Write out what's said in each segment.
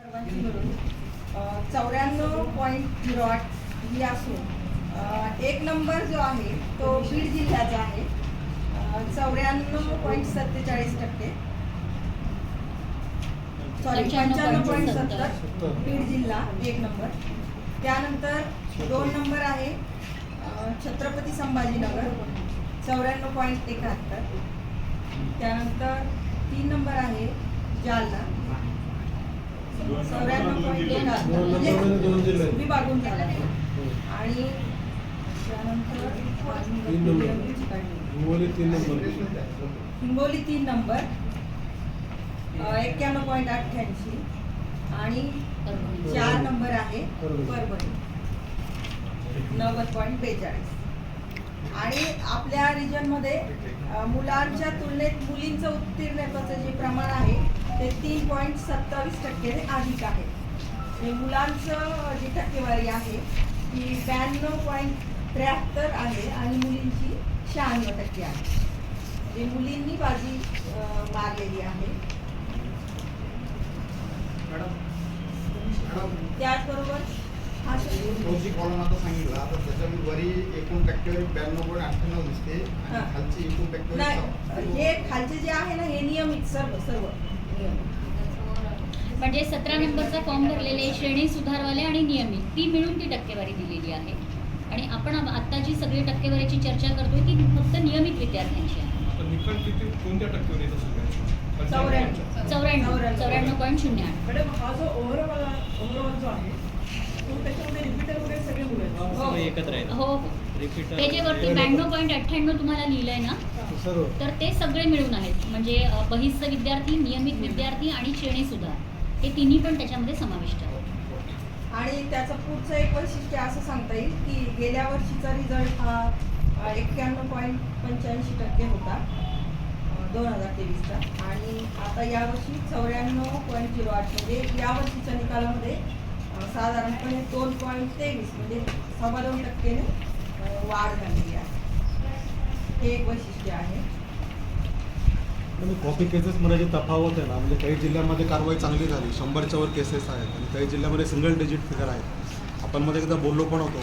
सर्वांची मिळून चौऱ्याण्णव पॉईंट झिरो आठ ही असून एक नंबर जो आहे तो बीड जिल्ह्याचा आहे. चौऱ्याण्णव पॉईंट सत्तेचाळीस टक्के. सॉरी पंच्याण्णव पॉईंट सत्तर बीड जिल्हा एक नंबर. त्यानंतर दोन नंबर आहे छत्रपती संभाजीनगर चौऱ्याण्णव पॉईंट एकाहत्तर. त्यानंतर तीन नंबर आहे जालना. चौऱ्याण्णव पॉईंट झाला आणि त्यानंतर हिंगोली तीन नंबर हिंगोली तीन नंबर एक्क्याण्णव पॉईंट अठ्ठ्याऐंशी आणि चार नंबर आहे परभणी. नव्वद पॉईंट बेचाळीस आणि आपल्या रिजनमध्ये मुलांच्या तुलनेत मुलींचं उत्तीर्णत्वाचं जे प्रमाण आहे ते तीन पॉईंट सत्तावीस टक्क्याने अधिक आहे. आणि मुलांचं जी टक्केवारी आहे ती ब्याण्णव पॉईंट त्र्याहत्तर आहे आणि मुलींची शहाण्णव टक्के आहे. म्हणजे मुलींनी बाजी मारलेली आहे. त्याचबरोबर हा कॉलम आता सांगितलं आता त्याच्यामध्ये वरी एकूण टक्केवारी ब्याण्णव पॉईंट अठ्ठ्याण्णव दिसते हा. आणि खालची एकूण टक्केवारी नाही सहा. हे खालचे जे आहे ना हे नियमित सर्व सर्व. म्हणजे सतरा नंबरचा फॉर्म भरलेले श्रेणी सुधारवाले आणि नियमित ती मिळून ती टक्केवारी दिलेली आहे. आणि आपण आता जी सगळी टक्केवारीची चर्चा करतोय ती फक्त नियमित विद्यार्थ्यांची आहे. आता निकाल किती कोणत्या टक्केवारीचा सगळ्यात चौऱ्याण्णव. पॉईंट शून्य आठ. मॅडम हा जो ओव्हरऑल ओव्हरऑल जो आहे तो त्याच्यामध्ये रिपीटर वगैरे सगळे मुलं आहेत. हो. एकत्र आहेत. हो हो. ते जे वरती ब्याण्णव पॉईंट अठ्ठ्याण्णव तुम्हाला लिहिलंय ना तर ते सगळे मिळून आहेत. म्हणजे अ, बहिस्थ विद्यार्थी नियमित विद्यार्थी आणि श्रेणी सुधार हे तिन्ही पण त्याच्यामध्ये समाविष्ट आहेत. आणि त्याचं पुढचं एक वैशिष्ट्य असं सांगता येईल की गेल्या वर्षीचा रिझल्ट हा एक्क्याण्णव पॉईंट पंच्याऐंशी टक्के होता दोन हजार तेवीसचा. आणि आता यावर्षी चौऱ्याण्णव पॉईंट झिरो आठ म्हणजे या वर्षीच्या निकालामध्ये साधारणपणे दोन पॉईंट तेवीस म्हणजे सव्वा दोन टक्केने वाढ आहे हे एक वैशिष्ट्य आहे. म्हणजे कॉपी केसेस मध्ये तफावत आहे ना म्हणजे काही जिल्ह्यामध्ये कारवाई चांगली झाली शंभरच्या वर केसेस आहेत आणि काही जिल्ह्यामध्ये सिंगल डिजिट फिगर आहेत. आपण मध्ये एकदा बोललो पण होतो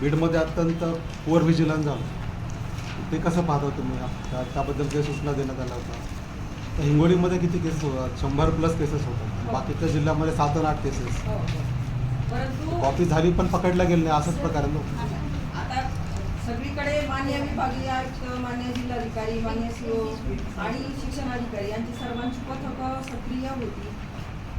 बीडमध्ये अत्यंत पुअर व्हिजिलन्स झालं. ते कसं पाहता तुम्ही त्या- त्याबद्दल काही सूचना देण्यात आल्या होत्या. तर हिंगोलीमध्ये किती केसेस होतात? शंभर प्लस केसेस होतात. बाकीच्या जिल्ह्यामध्ये सात आणि आठ केसेस हो हो. परंतु कॉपी झाली पण पकडल्या गेली नाही असंच प्रकार आहे ना सगळीकडे मान्य विभागीय आयुक्त मान्य जिल्हाधिकारी मान्य सीओ आणि शिक्षणाधिकारी यांची सर्वांची पथकं सक्रिय होती.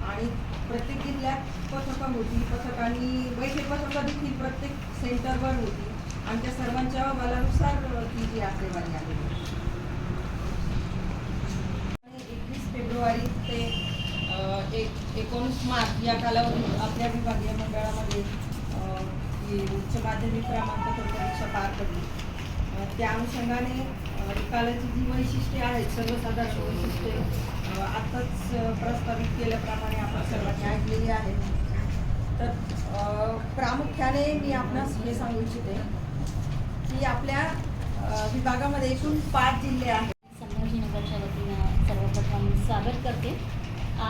आणि प्रत्येक जिल्ह्यात पथकं होती. पथकांनी वैद्य पथकं देखील प्रत्येक सेंटरवर होती. आणि त्या सर्वांच्या अहवालानुसार ती जी आकडेवारी आली एकवीस फेब्रुवारी ते एक एकोणीस मार्च या कालावधीत आपल्या विभागीय मंडळामध्ये अ, उच्च माध्यमिक क्रमांक परीक्षा पार पडली. त्या अनुषंगाने निकालाची जी वैशिष्ट्ये आहेत सर्वसाधारण वैशिष्ट्ये आत्ताच प्रस्तावित केल्याप्रमाणे आपण सर्वांनी ऐकलेली आहेत. तर प्रामुख्याने मी आपणास हे सांगू इच्छिते की आपल्या विभागामध्ये एकूण पाच जिल्हे आहेत. संभाजीनगरच्या वतीनं सर्वप्रथम स्वागत करते.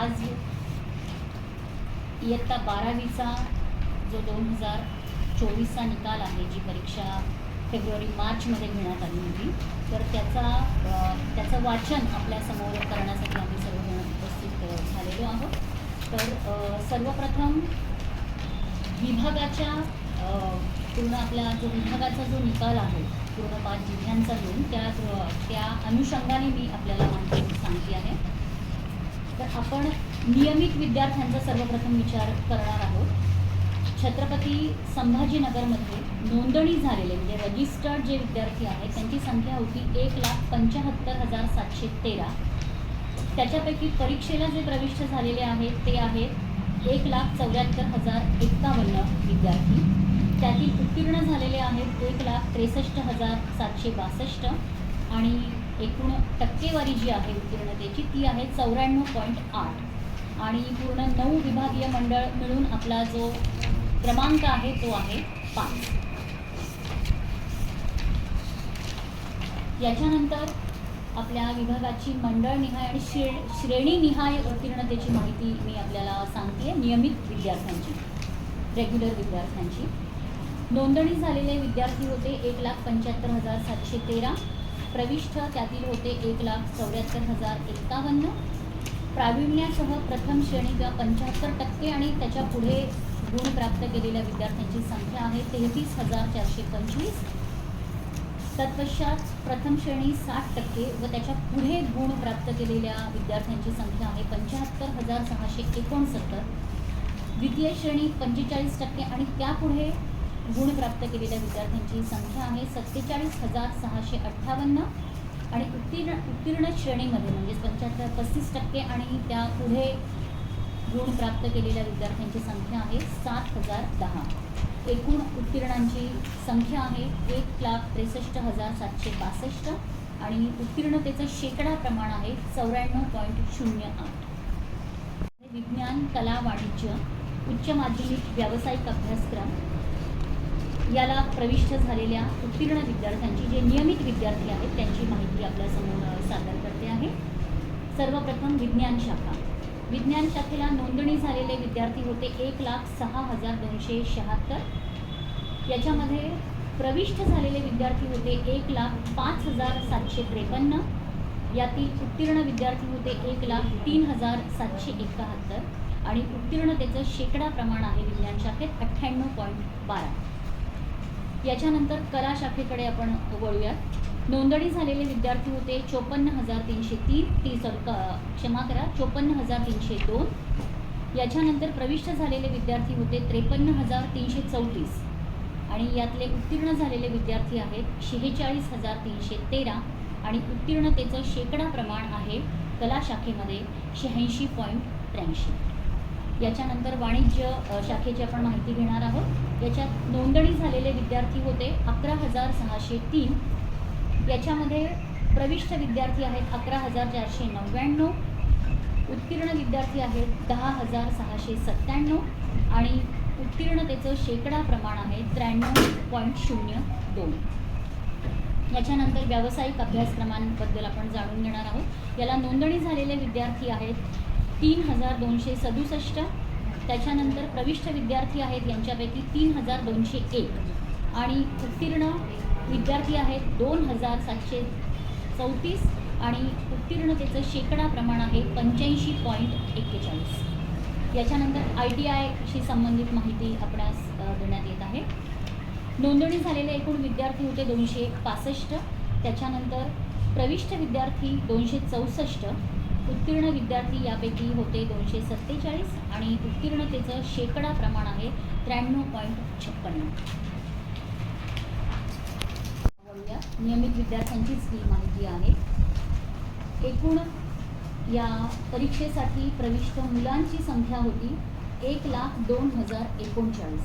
आज इयत्ता बारावीचा जो दोन हजार चोवीसचा निकाल आहे जी परीक्षा फेब्रुवारी मार्चमध्ये घेण्यात आली होती. तर त्याचा त्याचं वाचन आपल्यासमोर करण्यासाठी आम्ही सर्वजण उपस्थित झालेलो आहोत. तर सर्वप्रथम विभागाच्या पूर्ण आपल्या जो विभागाचा जो निकाल आहे पूर्ण पाच जिल्ह्यांचा मिळून त्या त्या अनुषंगाने मी आपल्याला माहिती सांगते आहे. तर आपण नियमित विद्यार्थ्यांचा सर्वप्रथम विचार करणार आहोत. छत्रपती संभाजीनगरमध्ये नोंदणी झालेले म्हणजे रजिस्टर्ड जे विद्यार्थी आहेत त्यांची संख्या होती एक लाख पंच्याहत्तर हजार सातशे तेरा. त्याच्यापैकी परीक्षेला जे प्रविष्ट झालेले आहेत ते आहेत एक लाख चौऱ्याहत्तर हजार एक्कावन्न विद्यार्थी. त्यातील उत्तीर्ण झालेले आहेत एक लाख त्रेसष्ट हजार सातशे बासष्ट. आणि एकूण टक्केवारी जी आहे उत्तीर्णतेची ती आहे चौऱ्याण्णव पॉईंट आठ. आणि पूर्ण नऊ विभागीय मंडळ मिळून आपला जो क्रमांक आहे तो आहे पाच. याच्यानंतर आपल्या विभागाची मंडळनिहाय आणि श्रे श्रेणीनिहाय उत्तीर्णतेची माहिती मी आपल्याला सांगते नियमित विद्यार्थ्यांची रेग्युलर विद्यार्थ्यांची. नोंदणी झालेले विद्यार्थी होते एक लाख पंच्याहत्तर हजार सातशे तेरा प्रविष्ठ त्यातील होते एक लाख चौऱ्याहत्तर हजार एक्कावन्न प्रावीण्यासह प्रथम श्रेणी किंवा पंच्याहत्तर टक्के आणि त्याच्या पुढे गुण प्राप्त केलेल्या विद्यार्थ्यांची संख्या आहे तेहतीस हजार चारशे पंचवीस. तत्पश्चात प्रथम श्रेणी साठ टक्के व त्याच्या पुढे गुण प्राप्त केलेल्या विद्यार्थ्यांची संख्या आहे पंच्याहत्तर हजार सहाशे एकोणसत्तर. द्वितीय श्रेणी पंचेचाळीस टक्के आणि त्यापुढे गुण प्राप्त केलेल्या विद्यार्थ्यांची संख्या आहे सत्तेचाळीस हजार सहाशे अठ्ठावन्न. आणि उत्तीर्ण उत्तीर्ण श्रेणीमध्ये म्हणजे पंच्याहत्तर पस्तीस टक्के आणि त्यापुढे गुण प्राप्त केलेल्या विद्यार्थ्यांची संख्या आहे सात हजार दहा. एकूण उत्तीर्णांची संख्या आहे एक लाख त्रेसष्ट हजार सातशे बासष्ट आणि उत्तीर्णतेचं शेकडा प्रमाण आहे चौऱ्याण्णव पॉईंट शून्य आठ. विज्ञान कला वाणिज्य उच्च माध्यमिक व्यावसायिक अभ्यासक्रम याला प्रविष्ट झालेल्या उत्तीर्ण विद्यार्थ्यांची जे नियमित विद्यार्थी आहेत त्यांची माहिती आपल्यासमोर सादर करते आहे. सर्वप्रथम विज्ञान शाखा. विज्ञान शाखेला नोंदणी झालेले विद्यार्थी होते एक लाख सहा हजार दोनशे शहात्तर. याच्यामध्ये प्रविष्ट झालेले विद्यार्थी होते एक लाख पाच हजार सातशे त्रेपन्न. यातील उत्तीर्ण विद्यार्थी होते एक लाख तीन हजार सातशे एकाहत्तर. आणि उत्तीर्णतेचं शेकडा प्रमाण आहे विज्ञान शाखेत अठ्ठ्याण्णव पॉईंट बारा. याच्यानंतर कला शाखेकडे आपण वळूयात. नोंदणी झालेले विद्यार्थी होते चोपन्न हजार तीनशे तीन. ती सॉरी क्षमा करा चोपन्न हजार तीनशे दोन. याच्यानंतर प्रविष्ट झालेले विद्यार्थी होते त्रेपन्न हजार तीनशे चौतीस. आणि यातले उत्तीर्ण झालेले विद्यार्थी आहेत शेहेचाळीस हजार तीनशे तेरा. आणि उत्तीर्णतेचं शेकडा प्रमाण आहे कला शाखेमध्ये शहाऐंशी पॉईंट त्र्याऐंशी. याच्यानंतर वाणिज्य शाखेची आपण माहिती घेणार आहोत. याच्यात नोंदणी झालेले विद्यार्थी होते अकरा हजार सहाशे तीन. याच्यामध्ये प्रविष्ट विद्यार्थी आहेत अकरा हजार चारशे नव्याण्णव. उत्तीर्ण विद्यार्थी आहेत दहा हजार सहाशे सत्त्याण्णव. आणि उत्तीर्णतेचं शेकडा प्रमाण आहे त्र्याण्णव पॉईंट शून्य दोन. याच्यानंतर व्यावसायिक अभ्यासक्रमांबद्दल आपण जाणून घेणार आहोत. याला नोंदणी झालेले विद्यार्थी आहेत तीन हजार दोनशे सदुसष्ट. त्याच्यानंतर प्रविष्ट विद्यार्थी आहेत यांच्यापैकी तीन हजार दोनशे एक. आणि उत्तीर्ण विद्यार्थी आहेत. दोन हजार सातशे चौतीस आणि उत्तीर्णतेचं शेकडा प्रमाण आहे पंच्याऐंशी पॉईंट एक्केचाळीस. याच्यानंतर आय टी आयशी संबंधित माहिती आपणास देण्यात येत आहे. नोंदणी झालेले एकूण विद्यार्थी होते दोनशे पासष्ट. त्याच्यानंतर प्रविष्ट विद्यार्थी दोनशे चौसष्ट. उत्तीर्ण विद्यार्थी यापैकी होते दोनशे सत्तेचाळीस आणि उत्तीर्णतेचं शेकडा प्रमाण आहे त्र्याण्णव पॉईंट छप्पन्न. नियमित विद्यार्थ्यांचीच ही माहिती आहे. एकूण या परीक्षेसाठी प्रविष्ट मुलांची संख्या होती एक लाख दोन हजार एकोणचाळीस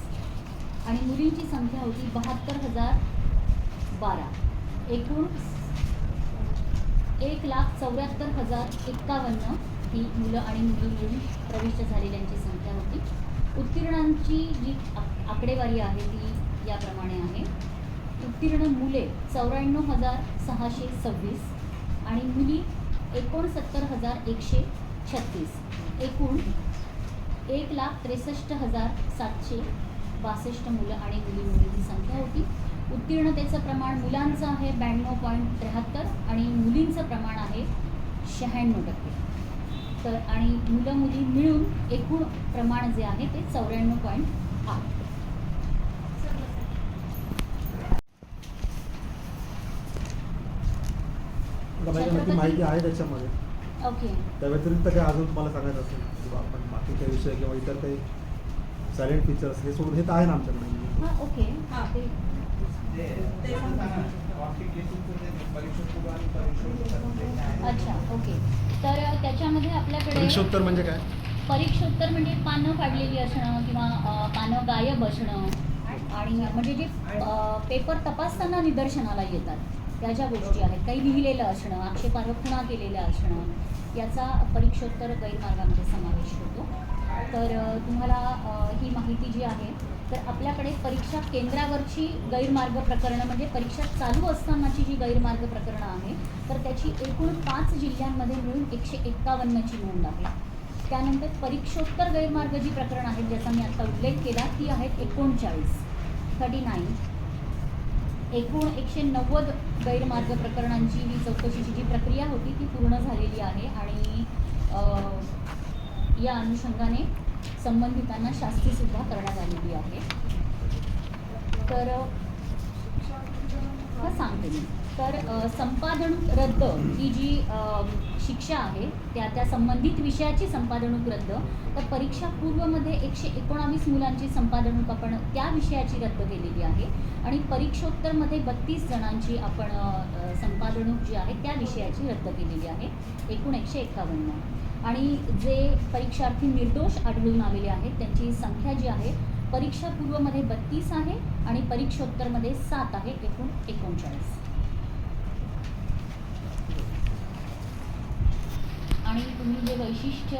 आणि मुलींची संख्या होती बहात्तर हजार बारा. एकूण एक लाख चौऱ्याहत्तर हजार एक्कावन्न ही मुलं आणि मुली मिळून प्रविष्ट झालेल्यांची संख्या होती. उत्तीर्णांची जी आक- आकडेवारी आहे ती याप्रमाणे आहे. उत्तीर्ण मुले चौऱ्याण्णव हजार सहाशे सव्वीस आणि मुली एकोणसत्तर हजार एकशे छत्तीस. एकूण एक लाख त्रेसष्ट हजार सातशे बासष्ट मुलं आणि मुली मुलींची संख्या होती. उत्तीर्णतेचं प्रमाण मुलांचं आहे ब्याण्णव पॉईंट त्र्याहत्तर आणि मुलींचं प्रमाण आहे शहाण्णव टक्के. तर आणि मुलं मुली मिळून एकूण प्रमाण जे आहे ते चौऱ्याण्णव पॉईंट आठ. माहिती आहे त्याच्यामध्ये. ओके. त्या व्यतिरिक्त काय अजून तुम्हाला सांगायचं असेल? किंवा आपण बाकी काही विषय किंवा इतर काही सायलेंट फीचर्स हे सोडून हे तर आहे ना आमच्याकडे. हां ओके. हां. ते. ते सांगा. अच्छा ओके. तर त्याच्यामध्ये आपल्याकडे परीक्षोत्तर म्हणजे काय? परीक्षोत्तर म्हणजे पानं काढलेली असणं किंवा अ, पानं गायब असणं. आणि म्हणजे जे अ, पेपर तपासताना निदर्शनाला येतात. त्या ज्या गोष्टी आहेत. काही लिहिलेलं असणं आक्षेपार्ह खुणा केलेल्या असणं याचा परीक्षोत्तर गैरमार्गामध्ये समावेश होतो. तर तुम्हाला ही माहिती जी आहे तर आपल्याकडे परीक्षा केंद्रावरची गैरमार्ग प्रकरणं म्हणजे परीक्षा चालू असतानाची जी गैरमार्ग प्रकरणं आहे तर त्याची एकूण पाच जिल्ह्यांमध्ये मिळून एकशे एक्कावन्नची नोंद आहे. त्यानंतर परीक्षोत्तर गैरमार्ग जी प्रकरणं आहेत ज्याचा मी आता उल्लेख केला ती आहेत एकोणचाळीस थर्टी नाईन एकूण एकशे नव्वद गैरमार्ग प्रकरणांची ही चौकशीची जी प्रक्रिया होती ती पूर्ण झालेली आहे आणि या अनुषंगाने संबंधितांना शास्तीसुद्धा करण्यात आलेली आहे. तर सांगते मी. तर संपादणूक रद्द ही जी शिक्षा आहे त्या त्या संबंधित विषयाची संपादणूक रद्द. तर परीक्षा पूर्वमध्ये एकशे एकोणावीस मुलांची संपादणूक आपण त्या विषयाची रद्द केलेली आहे. आणि परीक्षोत्तरमध्ये बत्तीस जणांची आपण संपादणूक जी आहे त्या विषयाची रद्द केलेली आहे. एकूण एकशे एकावन्न आणि जे परीक्षार्थी निर्दोष आढळून आलेले आहेत त्यांची संख्या जी आहे परीक्षा पूर्वमध्ये बत्तीस आहे आणि परीक्षोत्तरमध्ये सात आहे एकूण एकोणचाळीस. आणि तुम्ही जे वैशिष्ट्य